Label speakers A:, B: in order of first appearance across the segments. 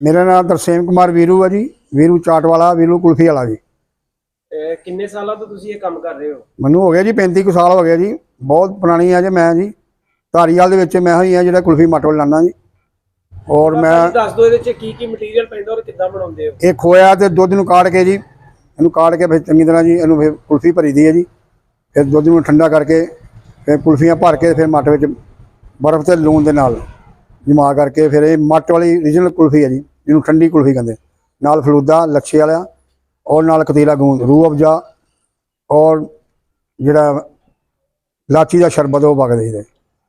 A: ਮੇਰਾ ਨਾਮ ਤਰਸੇਮ ਕੁਮਾਰ ਵੀਰੂ ਹੈ ਜੀ ਵੀਰੂ ਚਾਟ ਵਾਲਾ ਵੀਰੂ ਕੁਲਫੀ ਵਾਲਾ ਜੀ।
B: ਇਹ ਕਿੰਨੇ ਸਾਲਾਂ ਤੋਂ ਤੁਸੀਂ ਇਹ ਕੰਮ ਕਰ ਰਹੇ ਹੋ?
A: ਮੈਨੂੰ ਹੋ ਗਿਆ ਜੀ 35 ਕੁ ਸਾਲ ਹੋ ਗਿਆ ਜੀ ਬਹੁਤ ਪੁਰਾਣੀ ਆ ਜੇ ਮੈਂ ਜੀ ਧਾਰੀਵਾਲ ਦੇ ਵਿੱਚ ਮੈਂ ਹੀ ਆ ਜਿਹੜਾ ਕੁਲਫੀ ਮਟਵਲ ਲਾਣਾ ਜੀ। ਔਰ ਮੈਂ
B: ਦੱਸ ਦਿਓ ਇਹਦੇ ਚ ਕੀ ਕੀ ਮਟੀਰੀਅਲ ਪੈਂਦਾ ਔਰ ਕਿੱਦਾਂ ਬਣਾਉਂਦੇ ਹੋ?
A: ਇਹ ਖੋਇਆ ਤੇ ਦੁੱਧ ਨੂੰ ਕਾੜ ਕੇ ਜੀ ਇਹਨੂੰ ਕਾੜ ਕੇ ਫਿਰ ਚੰਗੀ ਤਰ੍ਹਾਂ ਜੀ ਇਹਨੂੰ ਫਿਰ ਕੁਲਫੀ ਭਰੀ ਦੀ ਹੈ ਜੀ। ਫਿਰ ਦੁੱਧ ਨੂੰ ਠੰਡਾ ਕਰਕੇ ਫਿਰ ਕੁਲਫੀਆਂ ਭਰ ਕੇ ਫਿਰ ਮੱਟ ਵਿੱਚ ਬਰਫ਼ ਤੇ ਲੂਣ ਦੇ ਨਾਲ। ਜਮਾ ਕਰਕੇ ਫਿਰ ਇਹ ਮੱਟ ਵਾਲੀ ਰੀਜਨਲ ਕੁਲਫੀ ਹੈ ਜੀ ਇਹਨੂੰ ਠੰਡੀ ਕੁਲਫੀ ਕਹਿੰਦੇ ਨਾਲ ਫਲੂਦਾ ਲੱਛੇ ਵਾਲਾ ਔਰ ਨਾਲ ਕਤੀਲਾ ਗੂੰਦ ਰੂਹ ਅਫਜਾ ਔਰ ਜਿਹੜਾ ਲਾਚੀ ਦਾ ਸ਼ਰਬਤ ਉਹ ਵਗ ਦੇਈਦਾ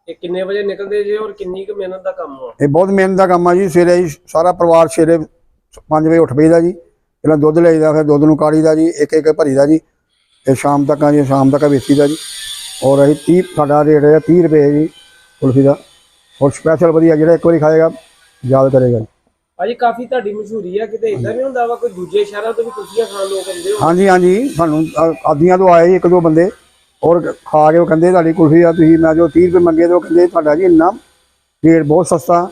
B: ਇਹ ਕਿੰਨੇ ਵਜੇ ਨਿਕਲਦੇ ਜੇ ਔਰ ਕਿੰਨੀ ਕੁ ਮਿਹਨਤ ਦਾ ਕੰਮ ਆ?
A: ਇਹ ਬਹੁਤ ਮਿਹਨਤ ਦਾ ਕੰਮ ਆ ਜੀ ਸਵੇਰੇ ਹੀ ਸਾਰਾ ਪਰਿਵਾਰ ਸਵੇਰੇ 5 ਵਜੇ ਉੱਠ ਪਈਦਾ ਜੀ ਪਹਿਲਾਂ ਦੁੱਧ ਲਈਦਾ ਫਿਰ ਦੁੱਧ ਨੂੰ ਕਾੜੀਦਾ ਜੀ ਇੱਕ ਇੱਕ ਭਰੀਦਾ ਜੀ ਤੇ ਸ਼ਾਮ ਤੱਕ ਆ ਜੀ ਸ਼ਾਮ ਤੱਕ ਵੇਚੀਦਾ ਜੀ। ਔਰ ਅਸੀਂ 30 ਸਾਡਾ ਰੇਟ ਹੈ 30 ਰੁਪਏ ਜੀ ਕੁਲਫੀ ਦਾ। ਔਰ ਸਪੈਸ਼ਲ ਵਧੀਆ ਜਿਹੜਾ ਇੱਕ ਵਾਰੀ ਖਾਏਗਾ ਯਾਦ ਕਰੇਗਾ।
B: ਭਾਜੀ ਕਾਫੀ ਤੁਹਾਡੀ ਮਸ਼ਹੂਰੀ ਆ ਕਿਤੇ ਇਦਾਂ ਨਹੀਂ ਹੁੰਦਾ ਵਾ ਕੋਈ ਦੂਜੇ ਸ਼ਹਿਰਾਂ ਤੋਂ ਵੀ ਕੁਲਫੀਆਂ ਖਾਣ ਲੋਕ ਆਉਂਦੇ ਹੋ?
A: ਹਾਂਜੀ ਹਾਂਜੀ ਸਾਨੂੰ ਆਦੀਆਂ ਤੋਂ ਆਏ ਇੱਕ ਦੋ ਬੰਦੇ ਔਰ ਖਾ ਕੇ ਉਹ ਕਹਿੰਦੇ ਤੁਹਾਡੀ ਕੁਲਫੀ ਆ ਤੁਸੀਂ ਮੈਂ ਜੋ 30 ਰੁਪਏ ਮੰਗੇ ਤੇ ਉਹ ਕਹਿੰਦੇ ਤੁਹਾਡਾ ਜੀ ਇੰਨਾ ਰੇਟ ਬਹੁਤ ਸਸਤਾ।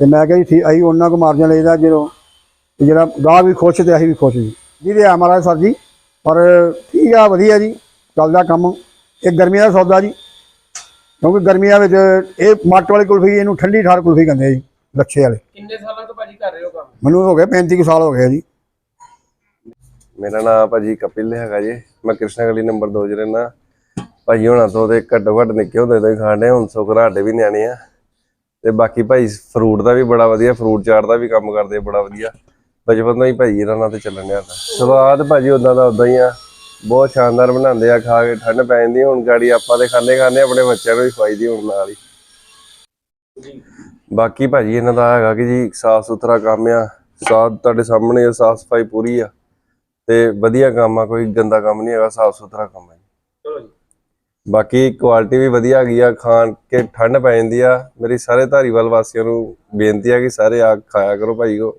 A: ਤੇ ਮੈਂ ਕਿਹਾ ਜੀ ਅਸੀਂ ਉਹਨਾਂ ਕੋ ਮਾਰਜਨ ਲਈਦਾ ਜਦੋਂ ਜਿਹੜਾ ਗਾਹਕ ਵੀ ਖੁਸ਼ ਤੇ ਅਸੀਂ ਵੀ ਖੁਸ਼ ਜੀ। ਜਿਹਦੇ ਆ ਮਹਾਰਾਜ ਸਰ ਜੀ ਪਰ ਠੀਕ ਆ ਵਧੀਆ ਜੀ ਚੱਲਦਾ ਕੰਮ। ਇਹ ਗਰਮੀਆਂ ਦਾ ਸੌਦਾ ਜੀ। ਕਿਉਂਕਿ ਗਰਮੀਆਂ ਵਿੱਚ ਇਹ ਮੱਟ ਵਾਲੀ ਕੁਲਫੀ ਇਹਨੂੰ ਠੰਡੀ ਠਾਰ ਕੁਲਫੀ ਕਹਿੰਦੇ ਆ ਜੀ ਲੱਛੇ ਵਾਲੇ।
B: ਕਿੰਨੇ ਸਾਲਾਂ ਤੋਂ ਭਾਜੀ ਕਰ ਰਹੇ ਹੋ ਕੰਮ?
A: ਮੈਨੂੰ ਹੋ ਗਏ 35 ਕੁ ਸਾਲ ਹੋ ਗਏ ਜੀ।
C: ਮੇਰਾ ਨਾਮ ਭਾਜੀ ਕਪਿਲ ਹੈਗਾ ਜੀ। ਮੈਂ ਕ੍ਰਿਸ਼ਨਾ ਗਲੀ ਨੰਬਰ 2 'ਚ ਰਹਿਣਾ ਭਾਜੀ ਹੋਣਾ ਤੋਂ ਤੇ ਘੱਟੋ ਘੱਟ ਨਿੱਕੇ ਹੁੰਦੇ ਤੋਂ ਹੀ ਖਾਣੇ ਹੁਣ ਸੋ ਘਰਾਟੇ ਵੀ ਨਿਆਣੇ ਆ। ਤੇ ਬਾਕੀ ਭਾਈ ਫਰੂਟ ਦਾ ਵੀ ਬੜਾ ਵਧੀਆ ਫਰੂਟ ਚਾਟ ਦਾ ਵੀ ਕੰਮ ਕਰਦੇ ਬੜਾ ਵਧੀਆ। ਬਚਪਨ ਤੋਂ ਹੀ ਭਾਜੀ ਇਹਨਾਂ ਨਾਲ ਤੇ ਚੱਲਣ ਡਿਆ ਤਾਂ ਸਵਾਦ ਭਾਜੀ ਉਦਾਂ ਦਾ ਉਦਾਂ ਹੀ ਆ। ਬਹੁਤ ਸ਼ਾਨਦਾਰ ਬਣਾਉਂਦੇ ਆ ਖਾ ਕੇ ਠੰਡ ਪੈ ਜਾਂਦੀ ਹੁਣ ਗਾੜੀ ਆਪਾਂ ਤੇ ਖਾਣੇ ਖਾਣੇ ਆਪਣੇ ਬੱਚਿਆਂ ਨੂੰ ਵੀ ਖਵਾਈਦੀ ਹੁਣ ਨਾਲ ਹੀ। ਬਾਕੀ ਭਾਜੀ ਇਹਨਾਂ ਦਾ ਹੈਗਾ ਕਿ ਜੀ ਸਾਫ਼ ਸੁਥਰਾ ਕੰਮ ਆ ਸਾਫ਼ ਤੁਹਾਡੇ ਸਾਹਮਣੇ ਸਾਫ਼ ਸਫ਼ਾਈ ਪੂਰੀ ਆ। ਤੇ ਵਧੀਆ ਕੰਮ ਆ ਕੋਈ ਗੰਦਾ ਕੰਮ ਨਹੀਂ ਹੈਗਾ ਸਾਫ਼ ਸੁਥਰਾ ਕੰਮ ਹੈ
B: ਚਲੋ ਜੀ।
C: ਬਾਕੀ ਕੁਆਲਿਟੀ ਵੀ ਵਧੀਆ ਹੈਗੀ ਆ ਖਾਣ ਕੇ ਠੰਡ ਪੈ ਜਾਂਦੀ ਆ। ਮੇਰੀ ਸਾਰੇ ਧਾਰੀਵਾਲ ਵਾਸੀਆਂ ਨੂੰ ਬੇਨਤੀ ਆ ਕਿ ਸਾਰੇ ਆ ਖਾਇਆ ਕਰੋ ਭਾਈ ਕੋ